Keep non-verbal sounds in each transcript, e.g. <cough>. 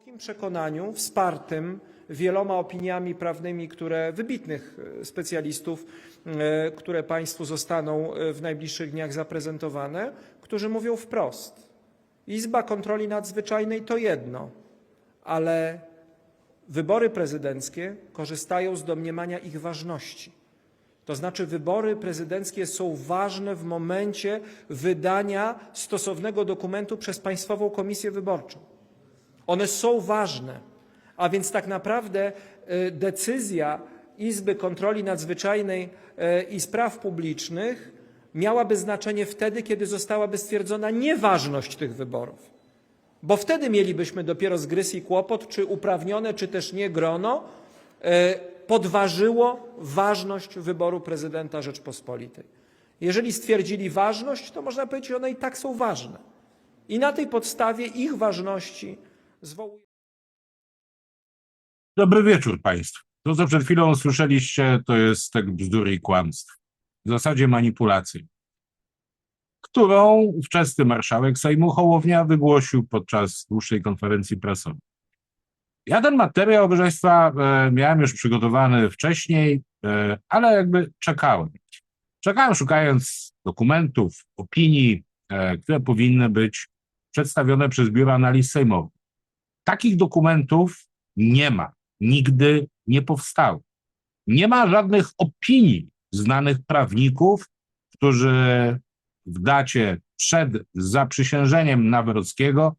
głębokim przekonaniu, wspartym wieloma opiniami prawnymi, które wybitnych e, specjalistów, e, które Państwu zostaną e, w najbliższych dniach zaprezentowane, którzy mówią wprost: Izba Kontroli Nadzwyczajnej to jedno, ale wybory prezydenckie korzystają z domniemania ich ważności. To znaczy, wybory prezydenckie są ważne w momencie wydania stosownego dokumentu przez Państwową Komisję Wyborczą. One są ważne, a więc tak naprawdę y, decyzja Izby Kontroli Nadzwyczajnej y, i Spraw Publicznych miałaby znaczenie wtedy, kiedy zostałaby stwierdzona nieważność tych wyborów. Bo wtedy mielibyśmy dopiero zgryz i kłopot, czy uprawnione, czy też nie grono y, podważyło ważność wyboru prezydenta Rzeczpospolitej. Jeżeli stwierdzili ważność, to można powiedzieć, że one i tak są ważne. I na tej podstawie ich ważności zwołuje. Dobry wieczór Państwu. To, co przed chwilą słyszeliście, to jest tak bzdury i kłamstw. W zasadzie manipulacji, którą ówczesny marszałek Sejmu Hołownia wygłosił podczas dłuższej konferencji prasowej. Ja ten materiał, proszę Państwa, e, miałem już przygotowany wcześniej, e, ale jakby czekałem. Czekałem szukając dokumentów, opinii, e, które powinny być przedstawione przez Biuro Analiz Sejmowych. Takich dokumentów nie ma nigdy nie powstały. Nie ma żadnych opinii znanych prawników, którzy w dacie przed zaprzysiężeniem Nawrockiego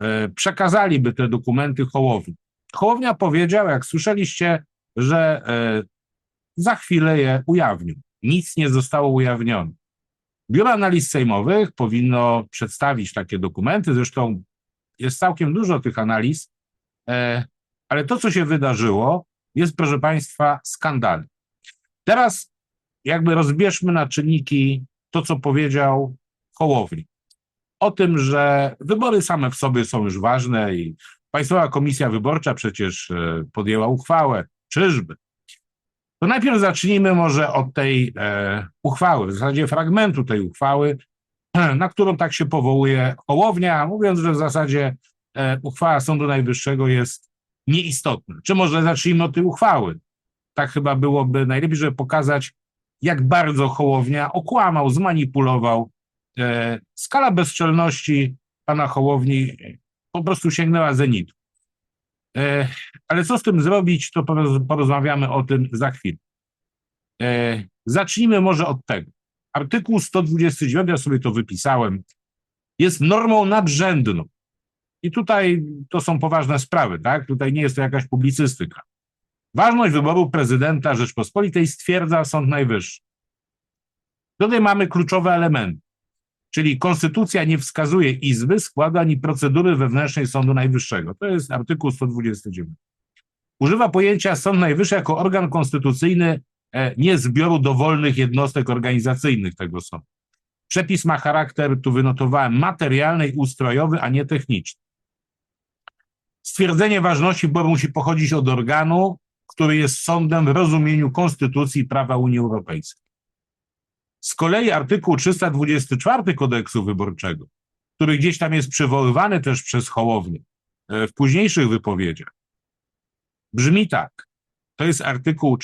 e, przekazaliby te dokumenty Hołowni. Hołownia powiedział, jak słyszeliście, że e, za chwilę je ujawnił. Nic nie zostało ujawnione. Biuro Analiz Sejmowych powinno przedstawić takie dokumenty, zresztą jest całkiem dużo tych analiz, e, ale to, co się wydarzyło, jest, proszę Państwa, skandalem. Teraz jakby rozbierzmy na czynniki to, co powiedział Hołowni. O tym, że wybory same w sobie są już ważne i Państwowa Komisja Wyborcza przecież e, podjęła uchwałę. Czyżby? To najpierw zacznijmy może od tej e, uchwały, w zasadzie fragmentu tej uchwały, na którą tak się powołuje Hołownia, mówiąc, że w zasadzie e, uchwała Sądu Najwyższego jest nieistotna. Czy może zacznijmy od tej uchwały? Tak chyba byłoby najlepiej, żeby pokazać, jak bardzo Hołownia okłamał, zmanipulował. E, skala bezczelności pana Hołowni po prostu sięgnęła zenitu. E, ale co z tym zrobić, to poroz- porozmawiamy o tym za chwilę. Zacznijmy może od tego. Artykuł 129, ja sobie to wypisałem, jest normą nadrzędną. I tutaj to są poważne sprawy, tak? Tutaj nie jest to jakaś publicystyka. Ważność wyboru prezydenta Rzeczpospolitej stwierdza Sąd Najwyższy. Tutaj mamy kluczowe elementy, czyli konstytucja nie wskazuje izby, składu ani procedury wewnętrznej Sądu Najwyższego. To jest artykuł 129. Używa pojęcia Sąd Najwyższy jako organ konstytucyjny nie zbioru dowolnych jednostek organizacyjnych tego sądu. Przepis ma charakter, tu wynotowałem, materialny i ustrojowy, a nie techniczny. Stwierdzenie ważności wyboru musi pochodzić od organu, który jest sądem w rozumieniu Konstytucji i prawa Unii Europejskiej. Z kolei artykuł 324 kodeksu wyborczego, który gdzieś tam jest przywoływany też przez Hołownię e, w późniejszych wypowiedziach, brzmi tak. To jest artykuł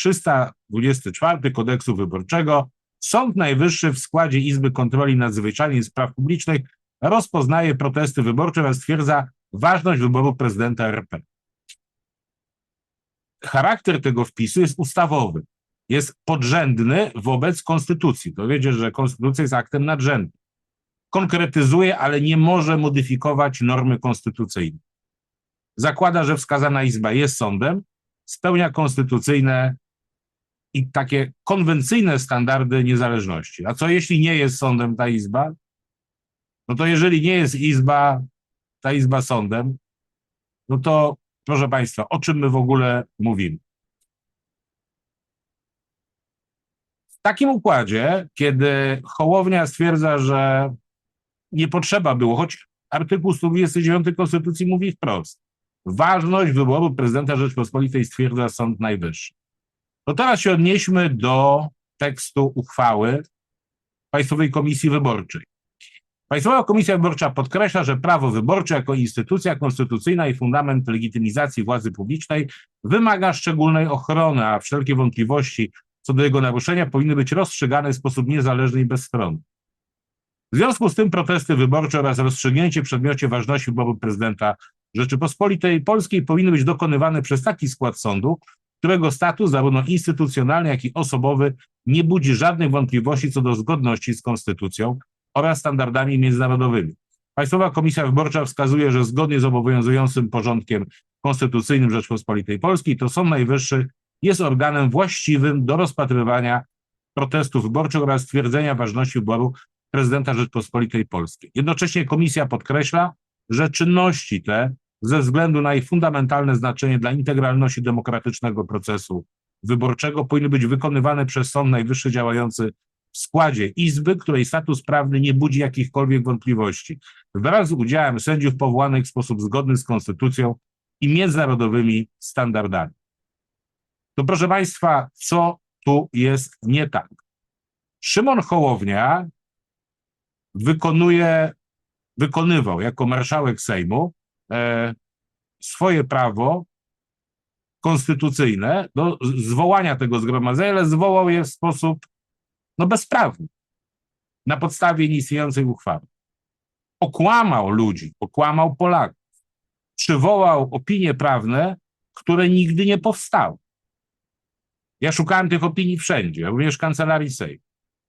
324 kodeksu wyborczego. Sąd Najwyższy w składzie Izby Kontroli Nadzwyczajnej Spraw Publicznych rozpoznaje protesty wyborcze oraz stwierdza ważność wyboru prezydenta RP. Charakter tego wpisu jest ustawowy. Jest podrzędny wobec konstytucji. To wiecie, że konstytucja jest aktem nadrzędnym. Konkretyzuje, ale nie może modyfikować normy konstytucyjnej. Zakłada, że wskazana izba jest sądem, spełnia konstytucyjne i takie konwencyjne standardy niezależności. A co jeśli nie jest sądem ta izba? No to jeżeli nie jest izba, ta izba sądem, no to proszę Państwa, o czym my w ogóle mówimy? W takim układzie, kiedy Hołownia stwierdza, że nie potrzeba było, choć artykuł 129 Konstytucji mówi wprost, ważność wyboru prezydenta Rzeczpospolitej stwierdza Sąd Najwyższy. To teraz się odnieśmy do tekstu uchwały Państwowej Komisji Wyborczej. Państwowa Komisja Wyborcza podkreśla, że prawo wyborcze jako instytucja konstytucyjna i fundament legitymizacji władzy publicznej wymaga szczególnej ochrony, a wszelkie wątpliwości co do jego naruszenia powinny być rozstrzygane w sposób niezależny i bezstronny. W związku z tym protesty wyborcze oraz rozstrzygnięcie w przedmiocie ważności wyboru prezydenta Rzeczypospolitej Polskiej powinny być dokonywane przez taki skład sądu, którego status zarówno instytucjonalny, jak i osobowy nie budzi żadnych wątpliwości co do zgodności z konstytucją oraz standardami międzynarodowymi. Państwowa Komisja Wyborcza wskazuje, że zgodnie z obowiązującym porządkiem konstytucyjnym Rzeczypospolitej Polskiej to Sąd Najwyższy jest organem właściwym do rozpatrywania protestów wyborczych oraz stwierdzenia ważności wyboru prezydenta Rzeczypospolitej Polskiej. Jednocześnie komisja podkreśla, że czynności te ze względu na ich fundamentalne znaczenie dla integralności demokratycznego procesu wyborczego powinny być wykonywane przez Sąd Najwyższy działający w składzie Izby, której status prawny nie budzi jakichkolwiek wątpliwości, wraz z udziałem sędziów powołanych w sposób zgodny z konstytucją i międzynarodowymi standardami. To proszę Państwa, co tu jest nie tak? Szymon Hołownia wykonuje, wykonywał jako marszałek Sejmu swoje prawo konstytucyjne do zwołania tego zgromadzenia, ale zwołał je w sposób no, bezprawny, na podstawie nieistniejącej uchwały. Okłamał ludzi, okłamał Polaków, przywołał opinie prawne, które nigdy nie powstały. Ja szukałem tych opinii wszędzie, również w kancelarii Sejmu,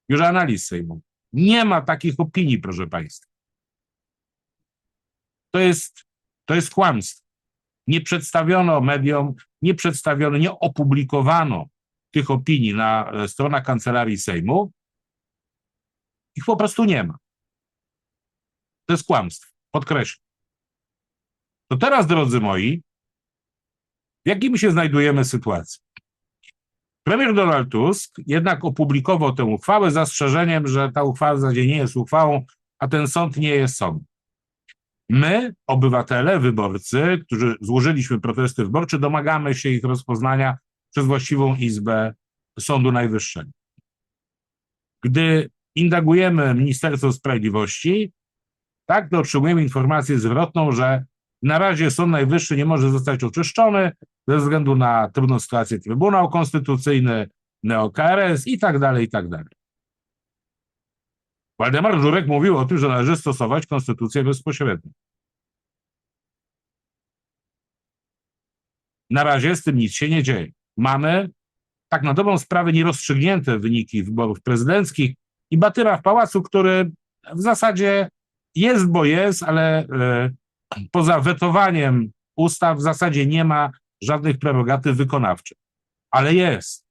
już analiz Sejmu. Nie ma takich opinii, proszę Państwa. To jest, to jest kłamstwo. Nie przedstawiono mediom, nie przedstawiono, nie opublikowano tych opinii na e, stronach kancelarii Sejmu. Ich po prostu nie ma. To jest kłamstwo. Podkreślam. To teraz, drodzy moi, w jakiej my się znajdujemy sytuacji? Premier Donald Tusk jednak opublikował tę uchwałę z zastrzeżeniem, że ta uchwała w zasadzie nie jest uchwałą, a ten sąd nie jest sądem. My, obywatele, wyborcy, którzy złożyliśmy protesty wyborcze, domagamy się ich rozpoznania przez właściwą izbę Sądu Najwyższego. Gdy indagujemy Ministerstwo Sprawiedliwości, tak, to otrzymujemy informację zwrotną, że na razie Sąd Najwyższy nie może zostać oczyszczony ze względu na trudną sytuację Trybunał Konstytucyjny, NeoKRS i tak dalej, i tak dalej. Waldemar Żurek mówił o tym, że należy stosować konstytucję bezpośrednio. Na razie z tym nic się nie dzieje. Mamy tak na dobrą sprawę nierozstrzygnięte wyniki wyborów prezydenckich i batyra w pałacu, który w zasadzie jest, bo jest, ale e, poza wetowaniem ustaw w zasadzie nie ma żadnych prerogatyw wykonawczych. Ale jest.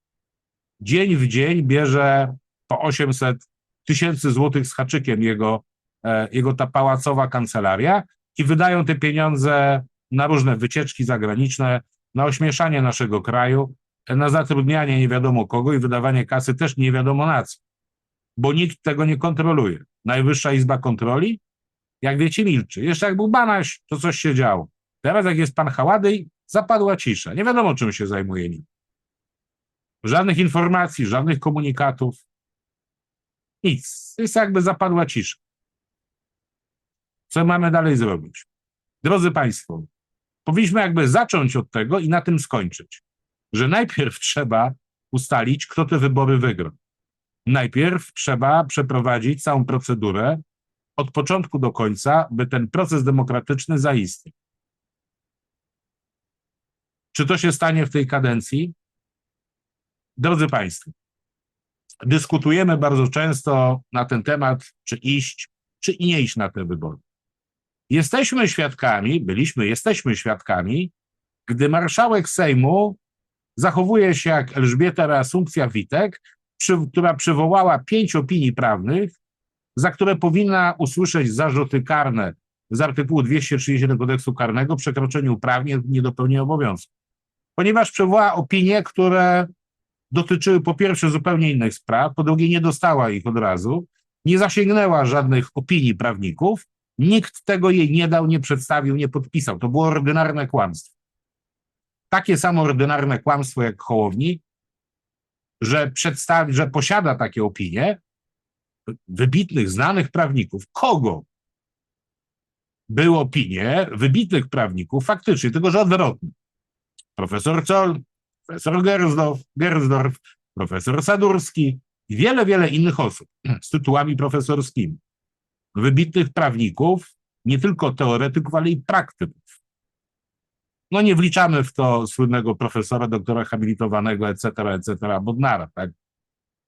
Dzień w dzień bierze po 800 tysięcy złotych z haczykiem jego, e, jego ta pałacowa kancelaria i wydają te pieniądze na różne wycieczki zagraniczne, na ośmieszanie naszego kraju, na zatrudnianie nie wiadomo kogo i wydawanie kasy też nie wiadomo na co, bo nikt tego nie kontroluje. Najwyższa Izba Kontroli, jak wiecie, milczy. Jeszcze jak był Banaś, to coś się działo. Teraz jak jest pan Haładyj, zapadła cisza. Nie wiadomo, czym się zajmuje nim. Żadnych informacji, żadnych komunikatów. Nic. Jest jakby zapadła cisza. Co mamy dalej zrobić? Drodzy Państwo, powinniśmy jakby zacząć od tego i na tym skończyć, że najpierw trzeba ustalić, kto te wybory wygra. Najpierw trzeba przeprowadzić całą procedurę od początku do końca, by ten proces demokratyczny zaistniał. Czy to się stanie w tej kadencji? Drodzy Państwo, dyskutujemy bardzo często na ten temat, czy iść, czy nie iść na te wybory. Jesteśmy świadkami, byliśmy, jesteśmy świadkami, gdy marszałek Sejmu zachowuje się jak Elżbieta Reasumpcja Witek, przy, która przywołała pięć opinii prawnych, za które powinna usłyszeć zarzuty karne z artykułu 230 kodeksu karnego przekroczeniu uprawnień, niedopełnieniu obowiązków. Ponieważ przywołała opinie, które dotyczyły po pierwsze zupełnie innych spraw, po drugie nie dostała ich od razu, nie zasięgnęła żadnych opinii prawników, nikt tego jej nie dał, nie przedstawił, nie podpisał. To było ordynarne kłamstwo. Takie samo ordynarne kłamstwo jak Hołowni, że przedstawi, że posiada takie opinie wybitnych, znanych prawników. Kogo? były opinie wybitnych prawników, faktycznie, tylko że odwrotnie. Profesor Zoll, profesor Gersdorf, profesor Sadurski i wiele, wiele innych osób z tytułami profesorskimi. Wybitnych prawników, nie tylko teoretyków, ale i praktyków. No nie wliczamy w to słynnego profesora, doktora habilitowanego, etc., etc., Bodnara, tak?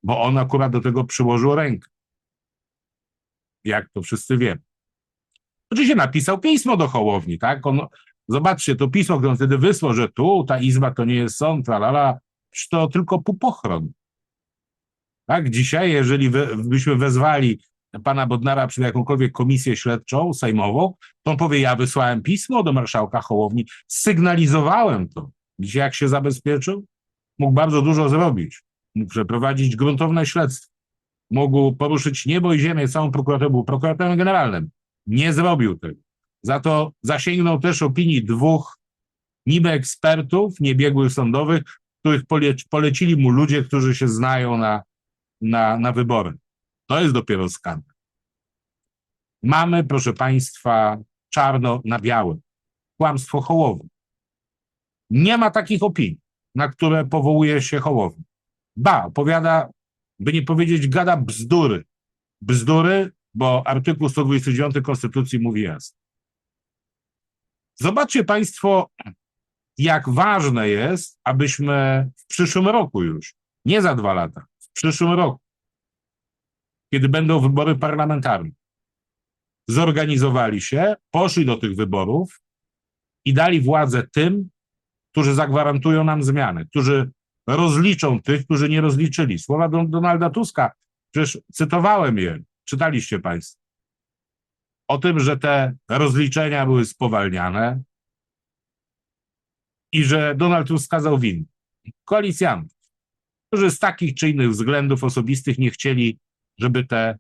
Bo on akurat do tego przyłożył rękę. Jak to wszyscy wiemy. Oczywiście napisał pismo do Hołowni, tak? On, zobaczcie, to pismo, które wtedy wysłał, że tu ta izba to nie jest sąd, la przecież to tylko pupochron. Tak? Dzisiaj, jeżeli byśmy wezwali pana Bodnara przed jakąkolwiek komisję śledczą sejmową, to on powie, ja wysłałem pismo do marszałka Hołowni, sygnalizowałem to. Dzisiaj jak się zabezpieczył? Mógł bardzo dużo zrobić. Mógł przeprowadzić gruntowne śledztwo. Mógł poruszyć niebo i ziemię, całą prokuraturę, był prokuratorem generalnym. Nie zrobił tego. Za to zasięgnął też opinii dwóch niby ekspertów, niebiegłych sądowych, których polec- polecili mu ludzie, którzy się znają na, na, na wybory. To jest dopiero skandal. Mamy, proszę Państwa, czarno na białym. Kłamstwo Hołowni. Nie ma takich opinii, na które powołuje się Hołowni. Ba, opowiada, by nie powiedzieć, gada bzdury. Bzdury, bo artykuł 129 Konstytucji mówi jasno. Zobaczcie Państwo, jak ważne jest, abyśmy w przyszłym roku już, nie za dwa lata, w przyszłym roku, kiedy będą wybory parlamentarne, zorganizowali się, poszli do tych wyborów i dali władzę tym, którzy zagwarantują nam zmiany, którzy rozliczą tych, którzy nie rozliczyli. Słowa Don- Donalda Tuska, przecież cytowałem je, czytaliście Państwo. O tym, że te rozliczenia były spowalniane i że Donald Tusk skazał winnych koalicjantów, którzy z takich czy innych względów osobistych nie chcieli, żeby te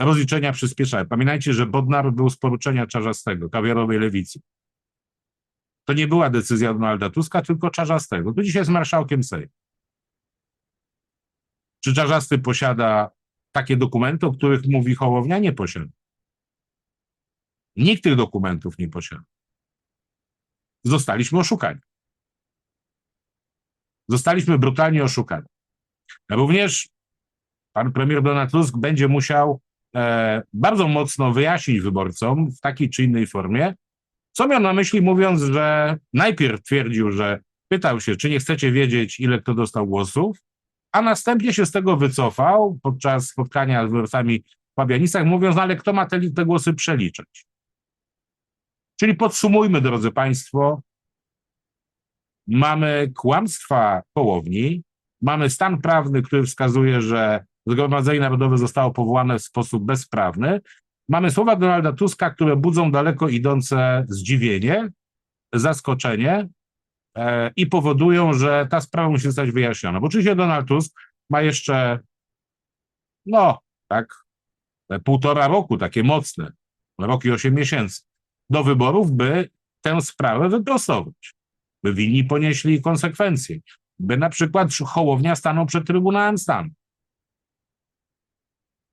rozliczenia przyspieszały. Pamiętajcie, że Bodnar był z poruczenia Czarzastego, kawiarowej lewicy. To nie była decyzja Donalda Tuska, tylko Czarzastego. Tu dzisiaj jest marszałkiem Sejmu. Czy Czarzasty posiada takie dokumenty, o których mówi Hołownia? Nie posiada. Nikt tych dokumentów nie posiada. Zostaliśmy oszukani. Zostaliśmy brutalnie oszukani. Również pan premier Donald Tusk będzie musiał e, bardzo mocno wyjaśnić wyborcom w takiej czy innej formie, co miał na myśli, mówiąc, że najpierw twierdził, że pytał się, czy nie chcecie wiedzieć, ile kto dostał głosów, a następnie się z tego wycofał podczas spotkania z wyborcami w Pabianicach, mówiąc, no ale kto ma te, te głosy przeliczać? Czyli podsumujmy, drodzy Państwo, mamy kłamstwa Hołowni, mamy stan prawny, który wskazuje, że Zgromadzenie Narodowe zostało powołane w sposób bezprawny, mamy słowa Donalda Tuska, które budzą daleko idące zdziwienie, zaskoczenie e, i powodują, że ta sprawa musi zostać wyjaśniona. Bo oczywiście Donald Tusk ma jeszcze, no, tak, te półtora roku, takie mocne, rok i osiem miesięcy, do wyborów, by tę sprawę wyprostować, by winni ponieśli konsekwencje, by na przykład Hołownia stanął przed Trybunałem Stanu.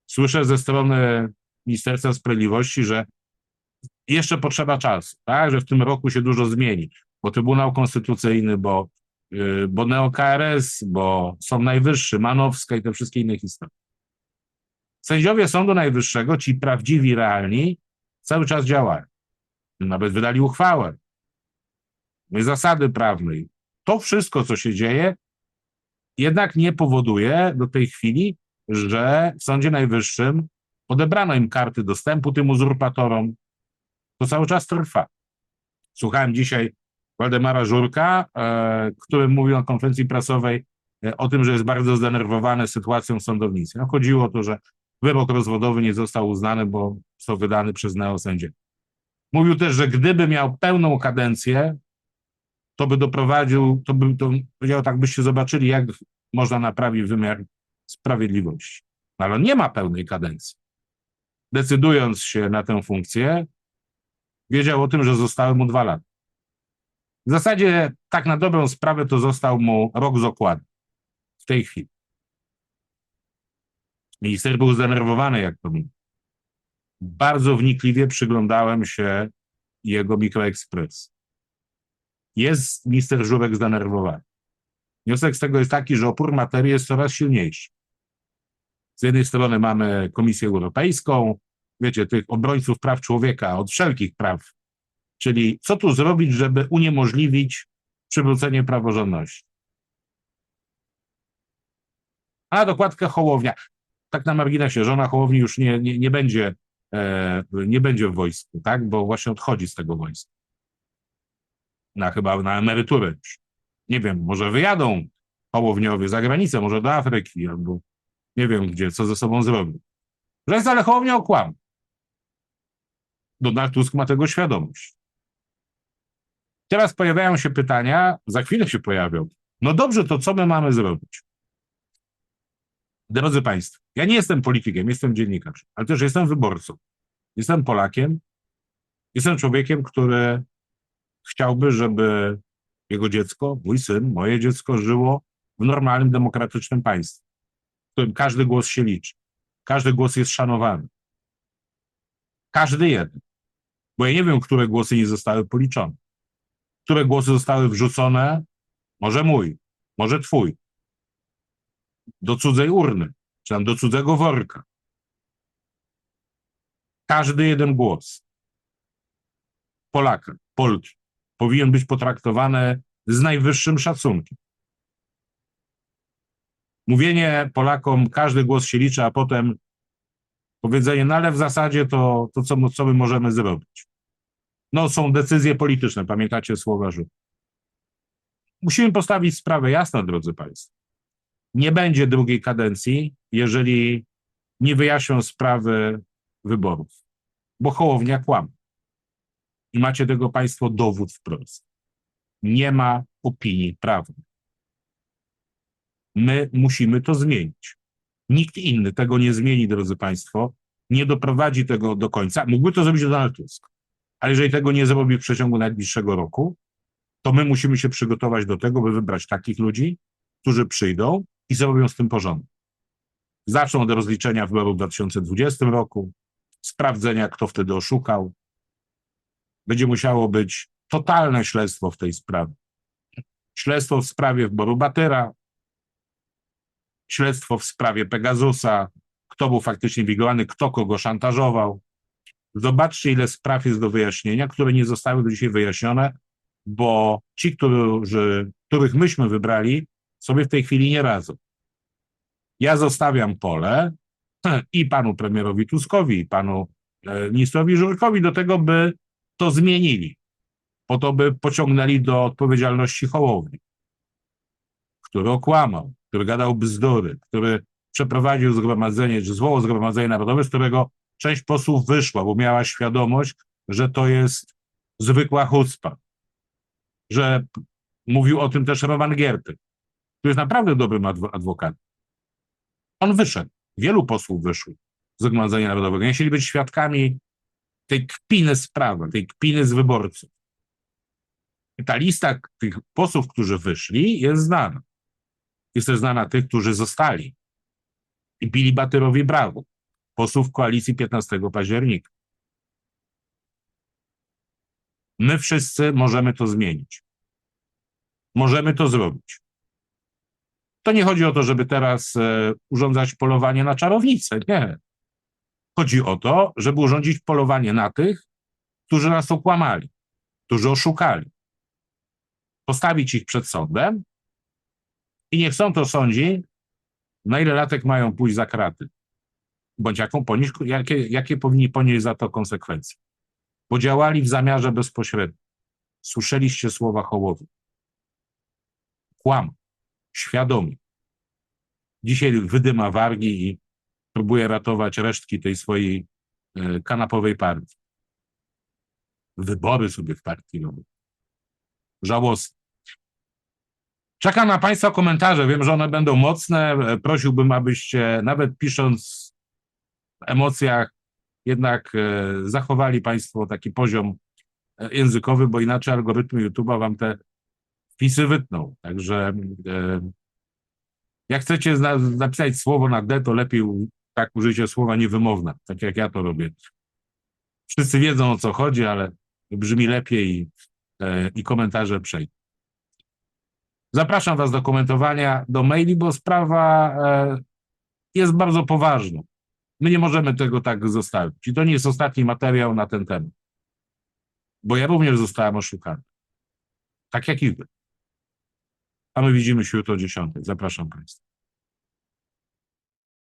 Słyszę ze strony Ministerstwa Sprawiedliwości, że jeszcze potrzeba czasu, tak, że w tym roku się dużo zmieni, bo Trybunał Konstytucyjny, bo, yy, bo NeoKRS, bo Sąd Najwyższy, Manowska i te wszystkie inne historie. Sędziowie Sądu Najwyższego, ci prawdziwi, realni, cały czas działają. Nawet wydali uchwałę. Zasady prawnej. To wszystko, co się dzieje, jednak nie powoduje do tej chwili, że w Sądzie Najwyższym odebrano im karty dostępu tym uzurpatorom. To cały czas trwa. Słuchałem dzisiaj Waldemara Żurka, e, który mówił na konferencji prasowej e, o tym, że jest bardzo zdenerwowany sytuacją w sądownictwie. No, chodziło o to, że wyrok rozwodowy nie został uznany, bo został wydany przez neosędziego. Mówił też, że gdyby miał pełną kadencję, to by doprowadził, to by, to powiedział tak, byście zobaczyli, jak można naprawić wymiar sprawiedliwości. No, ale on nie ma pełnej kadencji. Decydując się na tę funkcję, wiedział o tym, że zostały mu dwa lata. W zasadzie, tak na dobrą sprawę, to został mu rok z okładu w tej chwili. Minister był zdenerwowany, jak to mówi. Bardzo wnikliwie przyglądałem się jego mikroekspres. Jest minister Żurek zdenerwowany. Wniosek z tego jest taki, że opór materii jest coraz silniejszy. Z jednej strony mamy Komisję Europejską, wiecie, tych obrońców praw człowieka od wszelkich praw, czyli co tu zrobić, żeby uniemożliwić przywrócenie praworządności. A dokładkę Hołownia. Tak na marginesie, żona Hołowni już nie, nie, nie, będzie, nie będzie w wojsku, tak? Bo właśnie odchodzi z tego wojska. Na chyba na emeryturę już. Nie wiem, może wyjadą Hołowniowie za granicę, może do Afryki, albo nie wiem gdzie, co ze sobą zrobią. Że ale Hołownia okłam. Donald Tusk ma tego świadomość. Teraz pojawiają się pytania, za chwilę się pojawią. No dobrze, to co my mamy zrobić? Drodzy Państwo, ja nie jestem politykiem, jestem dziennikarzem, ale też jestem wyborcą. Jestem Polakiem, jestem człowiekiem, który chciałby, żeby jego dziecko, mój syn, moje dziecko żyło w normalnym, demokratycznym państwie, w którym każdy głos się liczy, każdy głos jest szanowany. Każdy jeden. Bo ja nie wiem, które głosy nie zostały policzone. Które głosy zostały wrzucone, może mój, może twój, do cudzej urny, czy tam do cudzego worka. Każdy jeden głos Polaka, Polki powinien być potraktowany z najwyższym szacunkiem. Mówienie Polakom, każdy głos się liczy, a potem powiedzenie, no ale w zasadzie to, to co, co my możemy zrobić? No są decyzje polityczne, pamiętacie słowa Żuk. Musimy postawić sprawę jasno, drodzy Państwo. Nie będzie drugiej kadencji, jeżeli nie wyjaśnią sprawy wyborów, bo Hołownia kłamie. I macie tego Państwo dowód wprost. Nie ma opinii prawnej. My musimy to zmienić. Nikt inny tego nie zmieni, drodzy Państwo, nie doprowadzi tego do końca. Mógłby to zrobić Donald Tusk, ale jeżeli tego nie zrobi w przeciągu najbliższego roku, to my musimy się przygotować do tego, by wybrać takich ludzi, którzy przyjdą i zrobią z tym porządek. Zaczną od rozliczenia wyborów w 2020 roku, sprawdzenia, kto wtedy oszukał. Będzie musiało być totalne śledztwo w tej sprawie. Śledztwo w sprawie wyboru Batyra, śledztwo w sprawie Pegasusa, kto był faktycznie wigilowany, kto kogo szantażował. Zobaczcie, ile spraw jest do wyjaśnienia, które nie zostały do dzisiaj wyjaśnione, bo ci, którzy, których myśmy wybrali, sobie w tej chwili nie radzą. Ja zostawiam pole <clears throat> i panu premierowi Tuskowi, i panu e, ministrowi Żurkowi do tego, by to zmienili, po to, by pociągnęli do odpowiedzialności Hołowni, który okłamał, który gadał bzdury, który przeprowadził zgromadzenie, czy zwołał zgromadzenie narodowe, z którego część posłów wyszła, bo miała świadomość, że to jest zwykła chucpa, że mówił o tym też Roman Gierty, który jest naprawdę dobrym adwo- adwokatem. On wyszedł. Wielu posłów wyszło z Zgromadzenia Narodowego. Nie chcieli być świadkami tej kpiny sprawy, tej kpiny z wyborców. Ta lista tych posłów, którzy wyszli, jest znana. Jest też znana tych, którzy zostali. I bili Batyrowi brawo. Posłów koalicji 15 października. My wszyscy możemy to zmienić. Możemy to zrobić. To nie chodzi o to, żeby teraz e, urządzać polowanie na czarownicę. Nie. Chodzi o to, żeby urządzić polowanie na tych, którzy nas okłamali, którzy oszukali. Postawić ich przed sądem i niech sąd osądzi, na ile latek mają pójść za kraty, bądź jaką ponieść, jakie, jakie powinni ponieść za to konsekwencje. Bo działali w zamiarze bezpośrednim. Słyszeliście słowa Hołowy. Kłam świadomie. Dzisiaj wydyma wargi i próbuje ratować resztki tej swojej e, kanapowej partii. Wybory sobie w partii robią. Żałosne. Czekam na Państwa komentarze. Wiem, że one będą mocne. E, Prosiłbym, abyście nawet pisząc w emocjach, jednak e, zachowali Państwo taki poziom językowy, bo inaczej algorytmy YouTube'a Wam te wpisy wytną. Także e, jak chcecie napisać słowo na D, to lepiej tak użyjcie słowa niewymowne, tak jak ja to robię. Wszyscy wiedzą o co chodzi, ale brzmi lepiej i, e, i komentarze przejdą. Zapraszam Was do komentowania, do maili, bo sprawa e, jest bardzo poważna. My nie możemy tego tak zostawić. I to nie jest ostatni materiał na ten temat. Bo ja również zostałem oszukany. Tak jak i wy. A my widzimy się jutro o 10. Zapraszam Państwa.